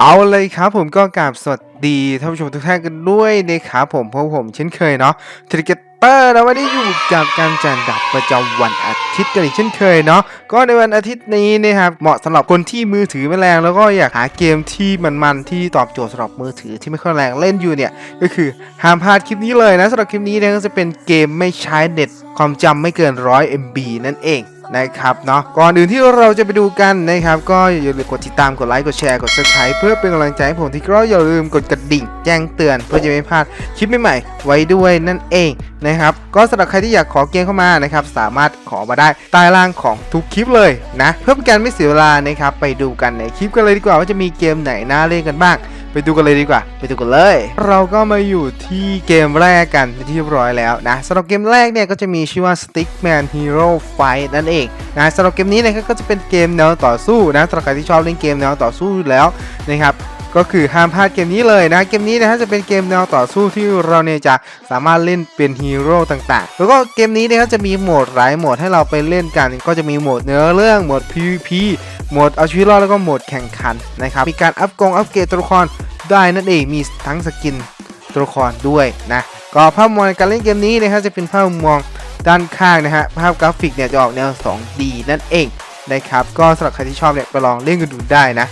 เอาเลยครับผมก็กราบสวัสดีท่านผู้ชมทุกท่านกันด้วยนะครับผมเพราะผมเช่นเคยเนาะทริกเตอร์นะวันนี้อยู่กับการจัดดับประจำวันอาทิตย์กันอีกเช่นเคยเนาะก็ในวันอาทิตย์นี้นะครับเหมาะสำหรับคนที่มือถือไม่แรงแล้วก็อยากหาเกมที่มันๆที่ตอบโจทย์สำหรับมือถือที่ไม่ค่อยแรงเล่นอยู่เนี่ยก็คือห้ามพลาดคลิปนี้เลยนะสำหรับคลิปนี้เนี่ยก็จะเป็นเกมไม่ใช้เน็ตความจำไม่เกิน 100 MB นั่นเอง นะครับเนาะก่อนอื่นที่เราจะไปดูกันนะครับก็อย่าลืมกดติดตามกดไลค์กดแชร์กด subscribe เพื่อเป็นกำลังใจให้ผมที่ก็อย่าลืมกดกระดิ่งแจ้งเตือนเพื่อจะไม่พลาดคลิปใหม่ๆไว้ด้วยนั่นเองนะครับก็สำหรับใครที่อยากขอเกมเข้ามานะครับสามารถขอมาได้ใต้ล่างของทุกคลิปเลยนะเพื่อเป็นการไม่เสียเวลานะครับไปดูกันในคลิปกันเลยดีกว่าว่าจะมีเกมไหนน่าเล่นกันบ้าง ไปดูกันเลยดีกว่า ไปดูกันเลย เราก็มาอยู่ที่เกมแรกกันที่เรียบร้อยแล้วนะสำหรับเกมแรกเนี่ยก็จะมีชื่อว่า Stickman Hero Fight นั่นเองนะสำหรับเกมนี้นะครับก็จะเป็นเกมแนวต่อสู้นะสำหรับใครที่ชอบเล่นเกมแนวต่อสู้อยู่แล้วนะครับก็คือห้ามพลาดเกมนี้เลยนะ เกมนี้นะฮะจะเป็นเกมแนวต่อสู้ที่เราเนี่ยจะสามารถเล่นเป็นฮีโร่ต่างๆ แล้วก็เกมนี้นะครับจะมีโหมดหลายโหมดให้เราไปเล่นกัน ก็จะมีโหมดเนื้อเรื่องโหมด PVP โหมดเอาชีวิตรอดแล้วก็โหมดแข่งขันนะครับ มีการอัพกงอัพเกรดตัวละคร ได้นั่นเองมีทั้งสกินตัวละครด้วยนะก็ภาพมองในการเล่นเกมนี้นะครับจะเป็นภาพมุมมองด้านข้างนะฮะภาพกราฟิกเนี่ยจะออกแนว 2D นั่นเองนะครับก็สำหรับใครที่ชอบเนี่ยไปลองเล่นกันดูได้นะ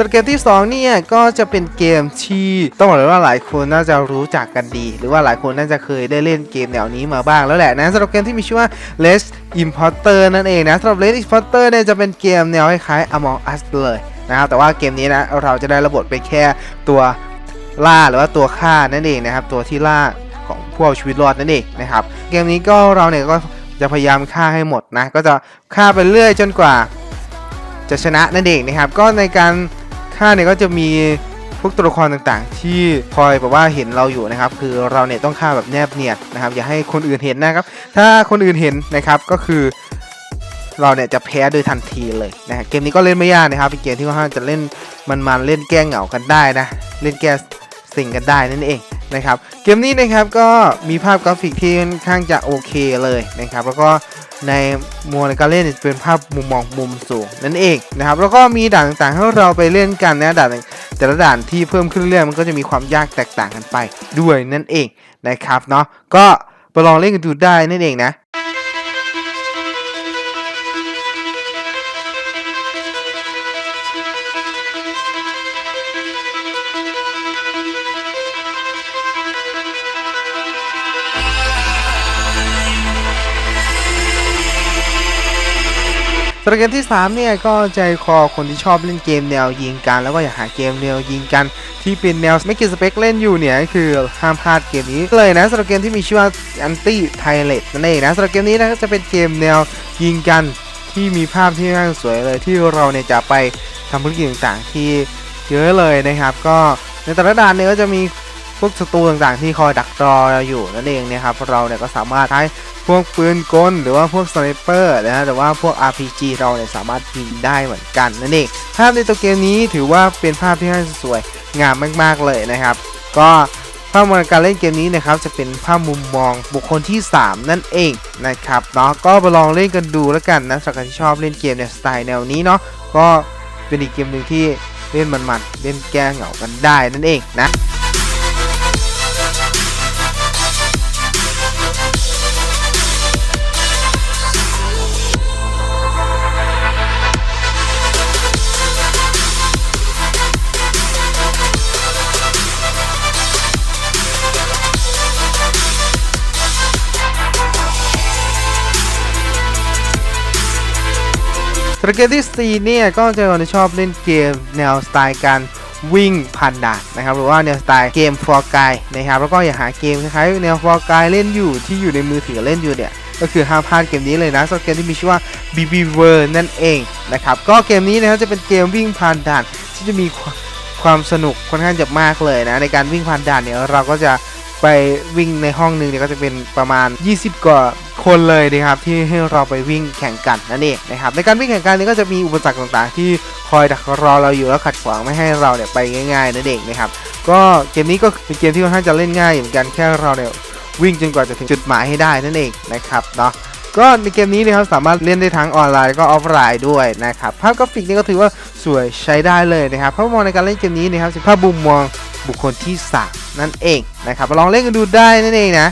สำหรับเกมที่2เนี่ยก็จะเป็นเกมที่ต้องบอกเลยว่าหลายคนน่าจะรู้จักกันดี หรือว่าหลายคนน่าจะเคยได้เล่นเกมแนวนี้มาบ้างแล้วแหละนะสำหรับเกมที่มีชื่อว่า Les Importer นั่นเองนะสำหรับ Les Importer เนี่ยจะเป็นเกมแนวคล้ายๆ Among Us เลยนะครับแต่ว่าเกมนี้นะเราจะได้ระบบไปแค่ตัวล่าหรือว่าตัวฆ่านั่นเองนะครับตัวที่ล่าของผู้เอาชีวิตรอดนั่นเองนะครับเกมนี้ก็เราเนี่ยก็จะพยายามฆ่าให้หมดนะก็จะฆ่าไปเรื่อยจนกว่าจะชนะนั่นเองนะครับก็ในการ ฆ่าเนี่ยก็จะมีพวกตัวละครต่างๆ ที่คอยแบบว่าเห็นเราอยู่นะครับ คือเราเนี่ยต้องฆ่าแบบแนบเนียนนะครับ อย่าให้คนอื่นเห็นนะครับ ถ้าคนอื่นเห็นนะครับก็คือ เราเนี่ยจะแพ้โดยทันทีเลยนะฮะเกมนี้ก็เล่นไม่ยากนะครับเป็นเกมที่ค่อนข้างจะเล่นมันๆเล่นแก้เหงากันได้นะเล่นแก้สิ่งกันได้นั่นเองนะครับเกมนี้นะครับก็มีภาพกราฟิกที่ค่อนข้างจะโอเคเลยนะครับ แล้วก็ ในมัวในการเล่นเนี่ยเป็นภาพมุมมองมุมสูงนั่นเองนะครับ แล้วก็มีด่านต่างๆให้เราไปเล่นกันนะด่านแต่ละด่านที่เพิ่มขึ้นเรื่อยๆมันก็จะมีความยากแตกต่างกันไปด้วยนั่นเองนะครับเนาะก็ไปลองเล่นกันดูได้นั่นเองนะ สำหรับเกมที่3เนี่ยก็ใจคอคนที่ชอบเล่นเกมแนวยิงกันแล้วก็อยากหาเกมแนวยิงกัน ที่เป็นแนวไม่กินสเปคเล่นอยู่เนี่ยคือห้ามพลาดเกมนี้เลยนะสำหรับเกมที่มีชื่อว่า Anti t i l e t นั่นเองนะสำหรับเกมนี้นะก็จะเป็นเกมแนวยิงกันที่มีภาพที่น่าสวยเลยที่เราเนี่ยจะไปทำธุรกิจต่างๆที่เยอะเลยนะครับ ก็ในแต่ละด่านเนี่ยก็จะมี พวกศัตรูต่างๆที่คอยดักรอเราอยู่นั่นเองนะครับเราเนี่ยก็สามารถใช้พวกปืนกลหรือว่าพวกสไนเปอร์นะฮะแต่ว่าพวก RPG เราเนี่ยสามารถยิงได้เหมือนกันนั่นเองภาพในตัวเกมนี้ถือว่าเป็นภาพที่น่าสวยงามมากๆเลยนะครับ ก็ภาพมองการเล่นเกมนี้นะครับจะเป็นภาพมุมมองบุคคลที่ 3 นั่นเองนะครับเนาะก็ไปลองเล่นกันดูแล้วกันนะสำหรับใครที่ชอบเล่นเกมในสไตล์แนวนี้เนาะก็เป็นอีกเกมหนึ่งที่เล่นมันๆเล่นแก้เหงากันได้นั่นเองนะ สำหรับเกมที่4เนี่ยก็จะคนที่ชอบเล่นเกมแนวสไตล์การวิ่งผ่านด่านนะครับหรือว่าแนวสไตล์เกมฟอร์กายนะครับแล้วก็อยากหาเกมคล้ายๆแนวฟอร์กายเล่นอยู่ที่อยู่ในมือถือเล่นอยู่เนี่ยก็คือห้ามพลาดเกมนี้เลยนะสำหรับเกมที่มีชื่อว่า BB w o r นั่นเองนะครับก็เกมนี้นะครับจะเป็นเกมวิ่งผ่านด่านที่จะมีความสนุกค่อนข้างจะมากเลยนะในการวิ่งผ่านด่านเนี่ยเราก็จะไปวิ่งในห้องหนึงเนี่ยก็จะเป็นประมาณ 20 กว่า คนเลยนะครับที่ให้เราไปวิ่งแข่งกันนั่นเองนะครับในการวิ่งแข่งกันนี้ก็จะมีอุปสรรคต่างๆ ที่คอยดักรอเราอยู่แล้วขัดขวางไม่ให้เราเนี่ยไปง่ายๆนั่นเองนะครับก็เกมนี้ก็เป็นเกมที่ค่อนข้างจะเล่นง่ายเหมือนกันแค่เราเนี่ยวิ่งจนกว่าจะถึงจุดหมายให้ได้นั่นเองนะครับเนาะก็ในเกมนี้นะครับสามารถเล่นได้ทั้งออนไลน์ก็ออฟไลน์ด้วยนะครับภาพกราฟิกนี่ก็ถือว่าสวยใช้ได้เลยนะครับภาพมองในการเล่นเกมนี้นะครับภาพมุมมองบุคคลที่สามนั่นเองนะครับมาลองเล่นกันดูได้นั่นเองนะ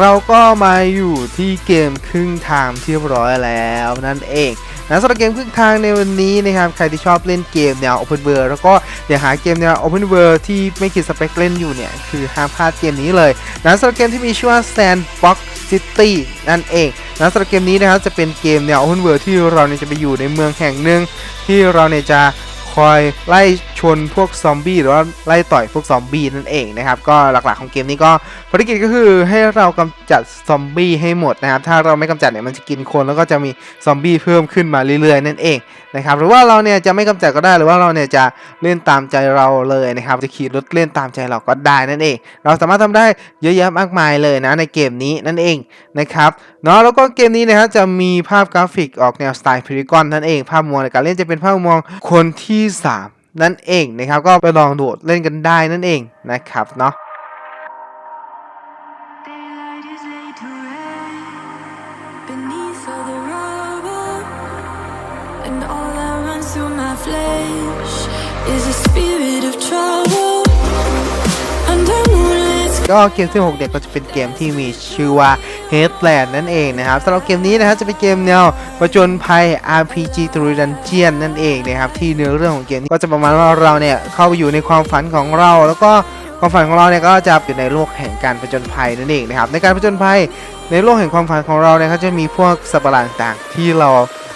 เราก็มาอยู่ที่เกมครึ่งทางที่เรียบร้อยแล้วนั่นเองนะสำหรับเกมครึ่งทางในวันนี้นะครับใครที่ชอบเล่นเกมแนว Open World แล้วก็อยากหาเกมแนว Open World ที่ไม่คิดสเปคเล่นอยู่เนี่ยคือห้ามพลาดเกมนี้เลยนะสำหรับเกมที่มีชื่อว่า Sandbox City นั่นเองนะสำหรับเกมนี้นะครับจะเป็นเกมแนว Open World ที่เราเนี่ยจะไปอยู่ในเมืองแห่งหนึ่งที่เราเนี่ยจะคอยไล่ ชนพวกซอมบี้หรือว่าไล่ต่อยพวกซอมบี้นั่นเองนะครับ ก็หลักๆของเกมนี้ก็ภารกิจก็คือให้เรากำจัดซอมบี้ให้หมดนะครับ ถ้าเราไม่กำจัดเนี่ยมันจะกินคนแล้วก็จะมีซอมบี้เพิ่มขึ้นมาเรื่อยๆนั่นเองนะครับ หรือว่าเราเนี่ยจะไม่กำจัดก็ได้หรือว่าเราเนี่ยจะเล่นตามใจเราเลยนะครับ จะขี่รถเล่นตามใจเราก็ได้นั่นเอง เราสามารถทำได้เยอะแยะมากมายเลยนะในเกมนี้นั่นเองนะครับเนาะแล้วก็เกมนี้นะครับจะมีภาพกราฟิกออกแนวสไตล์พ y ริกอนนั่นเอง ภาพมวลในการเล่นจะเป็นภาพมวลคนที่สาม นั่นเองนะครับ ก็ไปลองโดดเล่นกันได้นั่นเองนะครับเนาะ Daylight is laid to rest beneath all the rubble, and all that runs through my flesh is a spirit of trouble. Under moonlit ก็เกมที่6เนี่ยก็จะเป็นเกมที่มีชื่อว่า Headland นั่นเองนะครับสำหรับเกมนี้นะครับจะเป็นเกมแนวประจนภัย RPG ตรีดันเจียนนั่นเองนะครับที่เนื้อเรื่องของเกมนี้ก็จะประมาณว่าเราเนี่ยเข้าไปอยู่ในความฝันของเรา แล้วก็ความฝันของเราเนี่ยก็จะอยู่ในโลกแห่งการประจนภัยนั่นเองนะครับในการประจนภัยในโลกแห่งความฝันของเราเนี่ยเขาจะมีพวกสัตว์ประหลาดต่างๆที่เรา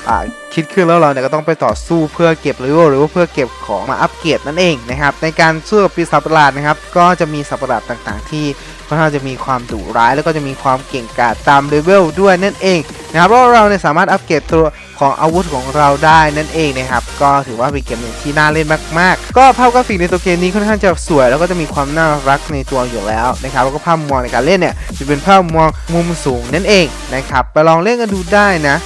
อ่าคิดขึ้นแล้วเราเนี่ยก็ต้องไปต่อสู้เพื่อเก็บเลเวลหรือว่าเพื่อเก็บของมาอัปเกรดนั่นเองนะครับในการสู้กับปีศาจประหลาดนะครับก็จะมีสัตว์ประหลาดต่างๆ ที่ ค่อนข้างจะมีความดุร้ายแล้วก็จะมีความเก่งกาจตามเลเวลด้วยนั่นเองนะครับเพราะเราเนี่ยสามารถอัปเกรดตัวของอาวุธของเราได้นั่นเองนะครับก็ถือว่าเป็นเกมหนึ่งที่น่าเล่นมากๆ ก็ภาพกราฟิกในตัวเกมนี้ค่อนข้างจะสวย แล้วก็จะมีความน่ารักในตัวอยู่แล้วนะครับแล้วก็ภาพมองในการเล่นเนี่ยจะเป็นภาพมองมุมสูงนั่นเองนะครับไปลองเล่นกันดูได้นะ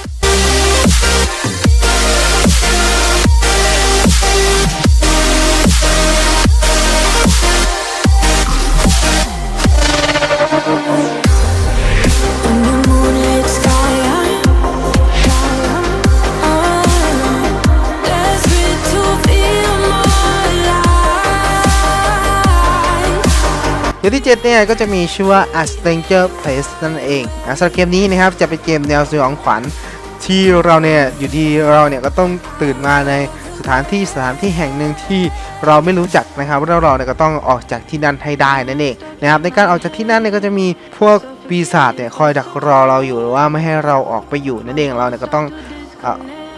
มที่ 7 เนี่ยก็จะมีชื่อว่า A Stranger Place นั่นเองนะสำหรับเกมนี้นะครับจะเป็นเกมแนวสยองขวัญที่เราเนี่ยอยู่ดีเราเนี่ยก็ต้องตื่นมาในสถานที่สถานที่แห่งหนึ่งที่เราไม่รู้จักนะครับแล้วเราเนี่ยก็ต้องออกจากที่นั่นให้ได้นั่นเองนะครับในการออกจากที่นั่นเนี่ยก็จะมีพวกปีศาจเนี่ยคอยดักรอเราอยู่หรือว่าไม่ให้เราออกไปอยู่นั่นเองเราเนี่ยก็ต้องอ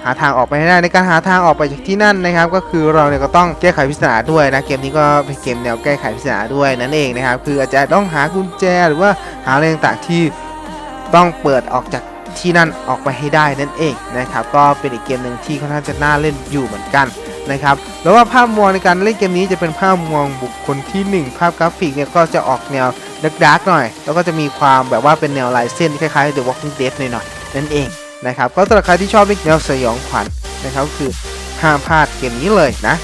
หาทางออกไปให้ได้ในการหาทางออกไปจากที่นั่นนะครับ ก็คือเราเนี่ยก็ต้องแก้ไขปริศนาด้วยนะเกมนี้ก็เป็นเกมแนวแก้ไขปริศนาด้วยนั่นเองนะครับ คืออาจจะต้องหากุญแจหรือว่าหาอะไรต่างๆที่ต้องเปิดออกจากที่นั่นออกไปให้ได้นั่นเองนะครับ ก็เป็นอีกเกมหนึ่งที่ค่อนข้างจะน่าเล่นอยู่เหมือนกันนะครับแล้วว่าภาพมวลในการเล่นเกมนี้จะเป็นภาพมวลบุคคลที่หนึ่งภาพกราฟิกเนี่ยก็จะออกแนวดาร์กๆหน่อย แล้วก็จะมีความแบบว่าเป็นแนวลายเส้นคล้ายๆ The Walking Dead หน่อยๆนั่นเอง นะครับก็สำหรับใครที่ชอบเล่นแนวสยองขวัญนะครับ คือห้ามพลาดเกมนี้เลยนะ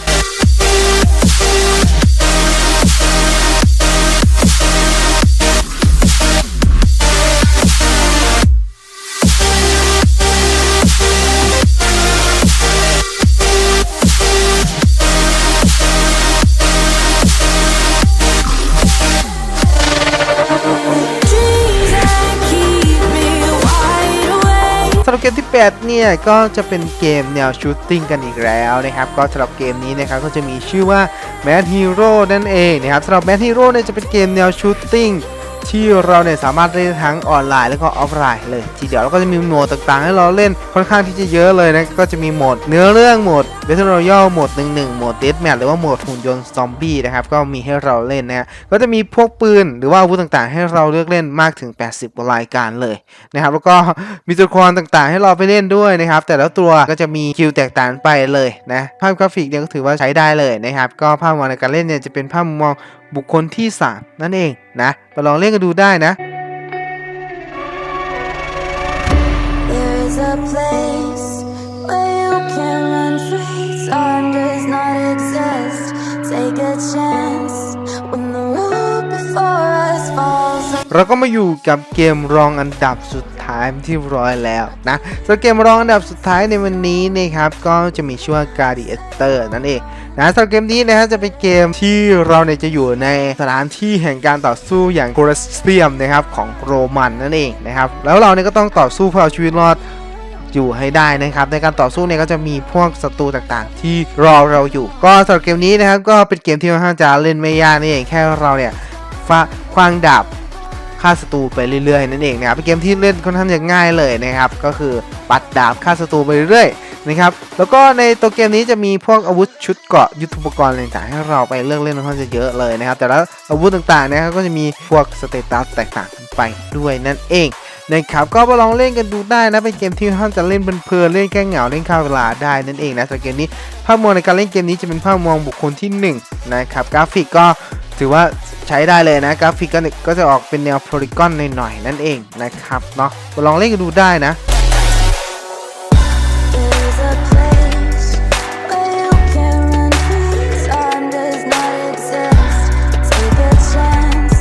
11 เนี่ย ก็จะเป็นเกมแนวชูตติ้งกันอีกแล้วนะครับ ก็สำหรับเกมนี้นะครับ ก็จะมีชื่อว่า Mad Hero นั่นเองนะครับสำหรับ Mad Hero เนี่ยจะเป็นเกมแนวชูตติ้ง ที่เราเนี่ยสามารถเล่นทั้งออนไลน์แล้วก็ออฟไลน์เลย ทีเดียวแล้วก็จะมีโหมดต่างๆ ให้เราเล่นค่อนข้างที่จะเยอะเลยนะก็จะมีโหมดเนื้อเรื่องโหมด Battle Royale โหมด1-1โหมด Deathmatch หรือว่าโหมดหุ่นยนต์ซอมบี้นะครับก็มีให้เราเล่นนะก็จะมีพวกปืนหรือว่าอาวุธต่างๆ ให้เราเลือกเล่นมากถึง 80กว่ารายการเลยนะครับแล้วก็มีตัวละครต่างๆ ให้เราไปเล่นด้วยนะครับแต่ละตัวก็จะมีคิวแตกต่างไปเลยนะภาพกราฟิกเนี่ยก็ถือว่าใช้ได้เลยนะครับก็ภาพมองในการเล่นเนี่ยจะเป็นภาพมุมมอง บุคคลที่ 3 นั่นเองนะไปลองเล่นกันดูได้นะ There is a place where you can run free. Time does not exist. Take a chance when the road before us falls. เราก็มาอยู่กับเกมรองอันดับสุด ท้ายที่ร้อยแล้วนะสำหรับเกมรองอันดับสุดท้ายในวันนี้นะครับก็จะมีชื่อว่า Gladiator นั่นเองนะสำหรับเกมนี้นะฮะจะเป็นเกมที่เราเนี่ยจะอยู่ในสถานที่แห่งการต่อสู้อย่างโคลอสเซียมนะครับของโรมันนั่นเองนะครับแล้วเราเนี่ยก็ต้องต่อสู้เพื่อเอาชีวิตรอดอยู่ให้ได้นะครับในการต่อสู้เนี่ยก็จะมีพวกศัตรูต่างๆ ที่รอเราอยู่ ก็สำหรับเกมนี้นะครับก็เป็นเกมที่ค่อนข้างจะเล่นไม่ยากนี่เองแค่เราเนี่ยฟาควางดาบ ฆ่าศัตรูไปเรื่อยๆนั่นเองนะครับเป็นเกมที่เล่นค่อนข้างจะง่ายเลยนะครับก็คือปัดดาบฆ่าศัตรูไปเรื่อยๆนะครับแล้วก็ในตัวเกมนี้จะมีพวกอาวุธชุดเกราะยุทธุปกรณ์อะไรต่างๆให้เราไปเลือกเล่นค่อนข้างจะเยอะเลยนะครับแต่ละอาวุธต่างๆนะครับก็จะมีพวกสเตตัสแตกต่างกันไปด้วยนั่นเองนะครับก็มาลองเล่นกันดูได้นะเป็นเกมที่ท่านจะเล่นเพลินเล่นแก้เหงาเล่นข้าวเวลาได้นั่นเองนะสำหรับเกมนี้ภาพมองในการเล่นเกมนี้จะเป็นภาพมองบุคคลที่หนึ่งนะครับกราฟิกก็ถือว่า ใช้ได้เลยนะกราฟิกก็ก็จะออกเป็นแนวโพลีกอนหน่อยๆนั่นเองนะครับเนาะมาลองเล่นกันดูได้นะ There is a place where you can run free. Time does not exist. Take a chance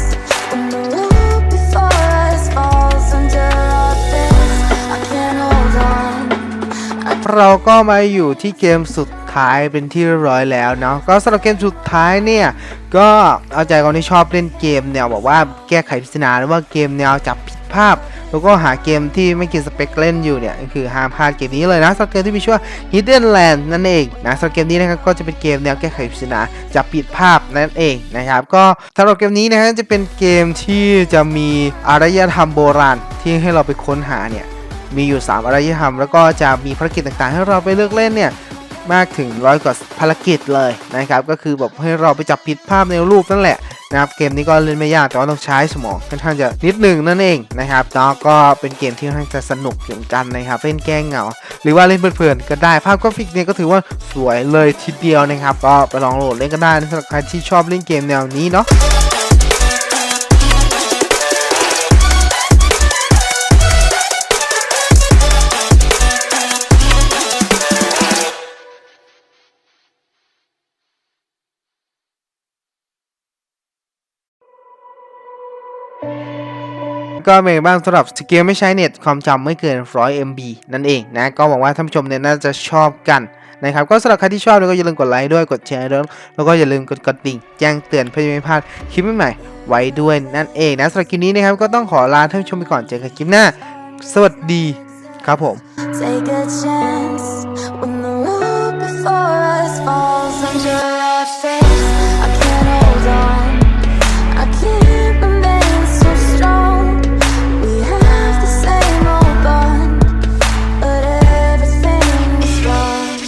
when the road before us falls under our fists. I can't hold on. เราก็มาอยู่ที่เกมสุด ท้ายเป็นที่เรียบร้อยแล้วเนาะก็สำหรับเกมสุดท้ายเนี่ยก็เอาใจคนที่ชอบเล่นเกมแนวบอกว่าแก้ไขปริศนาหรือว่าเกมแนวจับผิดภาพ แล้วก็หาเกมที่ไม่กินสเปคเล่นอยู่เนี่ยก็คือห้ามพลาดเกมนี้เลยนะสำหรับเกมที่มีชื่อว่า Hidden Land นั่นเองนะสำหรับเกมนี้นะครับก็จะเป็นเกมแนวแก้ไขปริศนาจับผิดภาพนั่นเองนะครับก็สำหรับเกมนี้นะฮะจะเป็นเกมที่จะมีอารยธรรมโบราณที่ให้เราไปค้นหาเนี่ยมีอยู่ 3 อารยธรรม แล้วก็จะมีภารกิจต่างๆ ให้เราไปเลือกเล่นเนี่ย มากถึงร้อยกว่าภารกิจเลยนะครับก็คือแบบให้เราไปจับผิดภาพในรูปนั่นแหละนะครับเกมนี้ก็เล่นไม่ยากแต่ว่าต้องใช้สมองค่อนข้างจะนิดหนึ่งนั่นเองนะครับเนาะก็เป็นเกมที่ค่อนข้างจะสนุกเหมือนกันนะครับเล่นแก้งเหงา หรือว่าเล่นเพลินๆก็ได้ภาพกราฟิกเนี่ยก็ถือว่าสวยเลยทีเดียวนะครับ ก็ไปลองโหลดเล่นกันได้สำหรับใครที่ชอบเล่นเกมแนวนี้เนาะ ก็เป็นบ้างสำหรับเกมไม่ใช้เน็ตความจำไม่เกิน 100 MB นั่นเองนะก็หวังว่าท่านผู้ชมเนี่ยน่าจะชอบกันนะครับก็สำหรับใครที่ชอบเนี่ยก็อย่าลืมกดไลค์ด้วยกดแชร์ด้วยแล้วก็อย่าลืมกดกระดิ่งแจ้งเตือนเพื่อไม่พลาดคลิปใหม่ๆไว้ด้วยนั่นเองนะสำหรับคลิปนี้นะครับก็ต้องขอลาท่านผู้ชมไปก่อนเจอกันคลิปหน้า สวัสดีครับผม Take a chance when the road before us falls under